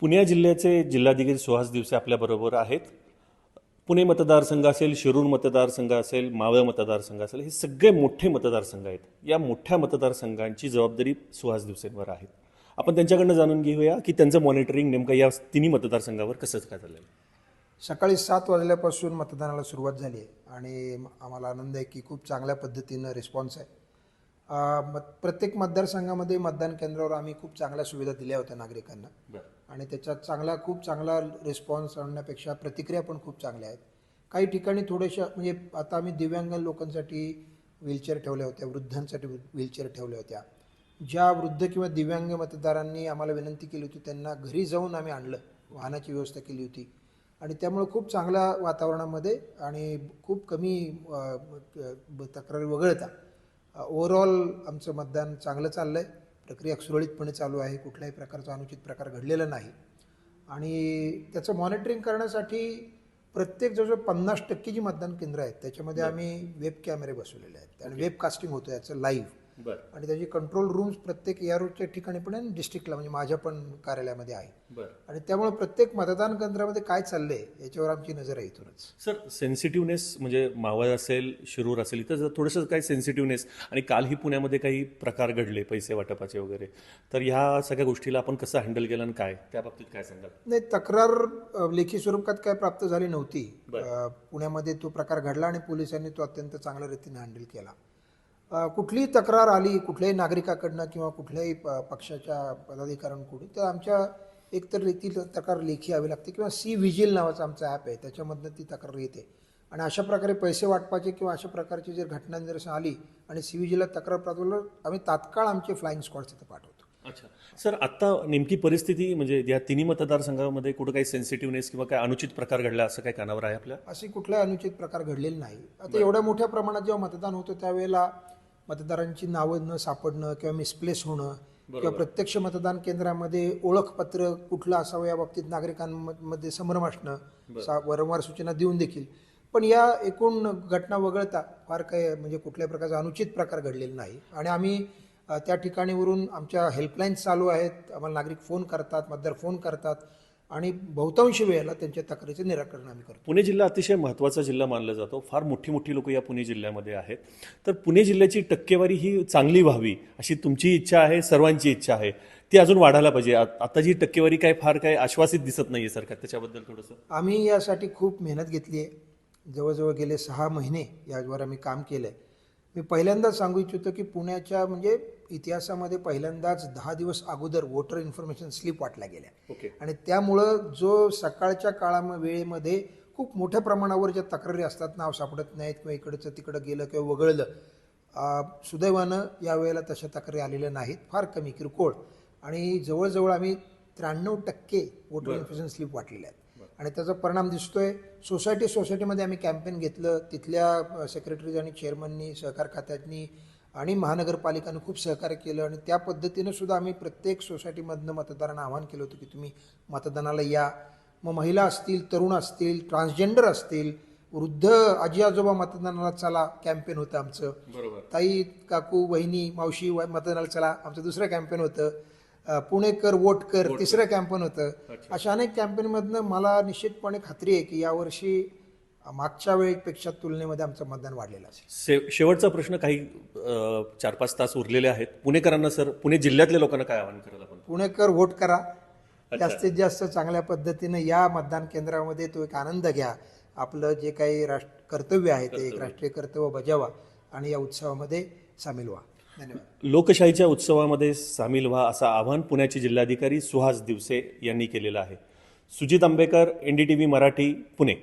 पुणे जिल्ह्याचे जिल्हाधिकारी सुहास दिवसे आपल्याबरोबर आहेत. पुणे मतदारसंघ असेल शिरूर मतदारसंघ असेल मावळ मतदारसंघ असेल हे सगळे मोठे मतदारसंघ आहेत. या मोठ्या मतदारसंघांची जबाबदारी सुहास दिवसेंवर आहे. आपण त्यांच्याकडनं जाणून घेऊया की त्यांचं मॉनिटरिंग नेमकं या तिन्ही मतदारसंघावर कसं काय झालं सकाळी सात वाजल्यापासून मतदानाला सुरुवात झाली आहे आणि आम्हाला आनंद आहे की खूप चांगल्या पद्धतीनं रिस्पॉन्स आहे. प्रत्येक मतदारसंघामध्ये मतदान केंद्रावर आम्ही खूप चांगल्या सुविधा दिल्या होत्या नागरिकांना. आणि त्याच्यात चांगला खूप चांगला रिस्पॉन्स आणण्यापेक्षा प्रतिक्रिया पण खूप चांगल्या आहेत. काही ठिकाणी थोड्याशा म्हणजे आता आम्ही दिव्यांग लोकांसाठी व्हीलचेअर ठेवल्या होत्या वृद्धांसाठी व्हीलचेअर ठेवल्या होत्या. ज्या वृद्ध किंवा दिव्यांग मतदारांनी आम्हाला विनंती केली होती त्यांना घरी जाऊन आम्ही आणलं वाहनाची व्यवस्था केली होती. आणि त्यामुळे खूप चांगल्या वातावरणामध्ये आणि खूप कमी तक्रारी वगळता. ओव्हरऑल आमचं मतदान चांगलं चाललं आहे प्रक्रिया सुरळीतपणे चालू आहे. कुठल्याही प्रकारचा अनुचित प्रकार घडलेला नाही. आणि त्याचं मॉनिटरिंग करण्यासाठी प्रत्येक जवळजवळ पन्नास टक्के जी मतदान केंद्र आहेत त्याच्यामध्ये आम्ही वेब कॅमेरे बसवलेले आहेत. आणि वेब कास्टिंग होतं याचं लाईव्ह बरं. आणि त्याची कंट्रोल रूम्स प्रत्येक एआरओच्या ठिकाणी पण आहे डिस्ट्रिक्टला म्हणजे माझ्या पण कार्यालयामध्ये आहे. बरं. आणि त्यामुळे प्रत्येक मतदान केंद्रामध्ये काय चाललंय याच्यावर आमची नजर आहे इथूनच. सर सेन्सिटिव्हनेस म्हणजे मावळ असेल शिरूर असेल इथं थोडंसं काही सेन्सिटिव्हनेस आणि कालही पुण्यामध्ये काही प्रकार घडले पैसे वाटपाचे वगैरे तर ह्या सगळ्या गोष्टीला आपण कसं हँडल केलं आणि काय? त्या बाबतीत काय सांगाल? नाही तक्रार लेखी स्वरूपात काय प्राप्त झाली नव्हती. पुण्यामध्ये तो प्रकार घडला आणि पोलिसांनी तो अत्यंत चांगल्या रीतीने हँडल केला. कुठलीही तक्रार आली कुठल्याही नागरिकाकडनं किंवा कुठल्याही प- पक्षाच्या पदाधिकाऱ्यांकडून तर आमच्या एकतर ती तक्रार लेखी यावी लागते किंवा सी विजिल नावाचं आमचं ॲप आहे त्याच्यामधनं ती तक्रार येते. आणि अशा प्रकारे पैसे वाटपाचे किंवा अशा प्रकारची जर घटना निदर्शन आली आणि सी विजिलला तक्रार प्राप्त झालं, आम्ही तात्काळ आमचे फ्लाईंग स्क्वॉड्स तिथे पाठवतो. अच्छा. सर आता नेमकी परिस्थिती म्हणजे या तिन्ही मतदारसंघामध्ये कुठं काही सेन्सिटिव्हनेस किंवा काय अनुचित प्रकार घडला असं काय कानावर आहे आपल्या? असे कुठलाही अनुचित प्रकार घडलेले नाही. आता एवढ्या मोठ्या प्रमाणात जेव्हा मतदान होतं त्यावेळेला मतदारांची नावं न सापडणं किंवा मिसप्लेस होणं किंवा प्रत्यक्ष मतदान केंद्रामध्ये ओळखपत्र कुठलं असावं या बाबतीत नागरिकांमध्ये संभ्रम असणं वारंवार सूचना देऊन देखील. पण या एकूण घटना वगळता फार काही म्हणजे कुठल्याही प्रकारचा अनुचित प्रकार घडलेला नाही. आणि आम्ही त्या ठिकाणीवरून आमच्या हेल्पलाईन्स चालू आहेत. आम्हाला नागरिक फोन करतात मतदार फोन करतात. आणि बहुतांश वेळेला त्यांच्या तक्रारीचे निराकरण आम्ही करतो. पुणे जिल्हा अतिशय महत्त्वाचा जिल्हा मानला जातो. फार मोठी मोठी लोक या पुणे जिल्ह्यामध्ये आहेत. तर पुणे जिल्ह्याची टक्केवारी ही चांगली व्हावी अशी तुमची इच्छा आहे सर्वांची इच्छा आहे ती अजून वाढायला पाहिजे. आता जी टक्केवारी काय फार काय आश्वासित दिसत नाहीये सरकार त्याच्याबद्दल थोडंसं. आम्ही यासाठी खूप मेहनत घेतली आहे. जवळजवळ गेले सहा महिने यावर आम्ही काम केलं आहे मी पहिल्यांदाच सांगू इच्छितो की पुण्याच्या म्हणजे इतिहासामध्ये पहिल्यांदाच दहा दिवस अगोदर वोटर इन्फॉर्मेशन स्लिप वाटल्या गेल्या. ओके. आणि त्यामुळं जो सकाळच्या काळा वेळेमध्ये खूप मोठ्या प्रमाणावर ज्या तक्रारी असतात नाव सापडत नाहीत किंवा इकडचं तिकडं गेलं किंवा वगळलं सुदैवानं यावेळेला तशा तक्रारी आलेल्या नाहीत. फार कमी किरकोळ. आणि जवळजवळ आम्ही त्र्याण्णव टक्के वोटर इन्फॉर्मेशन स्लिप वाटलेले आहेत. आणि त्याचा परिणाम दिसतोय. सोसायटी सोसायटीमध्ये आम्ही कॅम्पेन घेतलं. तिथल्या सेक्रेटरीज आणि चेअरमननी सहकार खात्यांनी आणि महानगरपालिकाने खूप सहकार्य केलं आणि त्या पद्धतीनं सुद्धा आम्ही प्रत्येक सोसायटीमधनं मतदारांना आवाहन केलं होतं की तुम्ही मतदानाला या. मग महिला असतील तरुण असतील ट्रान्सजेंडर असतील वृद्ध आजी आजोबा मतदानाला चला कॅम्पेन होतं आमचं. बरोबर. ताई काकू वहिनी मावशी मतदानाला चला आमचं दुसरं कॅम्पेन होतं. पुणेकर वोट कर तिसरं कॅम्पेन होतं. अशा अनेक कॅम्पेनमधनं मला निश्चितपणे खात्री आहे की यावर्षी मागच्या वेळेपेक्षा तुलनेमध्ये आमचं मतदान वाढलेलं असेल. शेवटचा प्रश्न काही चार पाच तास उरलेले आहेत. पुणेकरांना सर पुणे जिल्ह्यातल्या लोकांना काय आवाहन करायला आपण? पुणेकर वोट करा. जास्तीत जास्त चांगल्या पद्धतीनं या मतदान केंद्रामध्ये तो एक आनंद घ्या. आपलं जे काही राष्ट्र कर्तव्य आहे ते एक राष्ट्रीय कर्तव्य बजावा आणि या उत्सवामध्ये सामील व्हा. लोकशाहीच्या उत्सवामध्ये सामील व्हा असं आवाहन पुण्याचे जिल्हाधिकारी सुहास दिवसे यांनी केलेलं आहे. Sujit Ambekar N D T V Marathi Pune.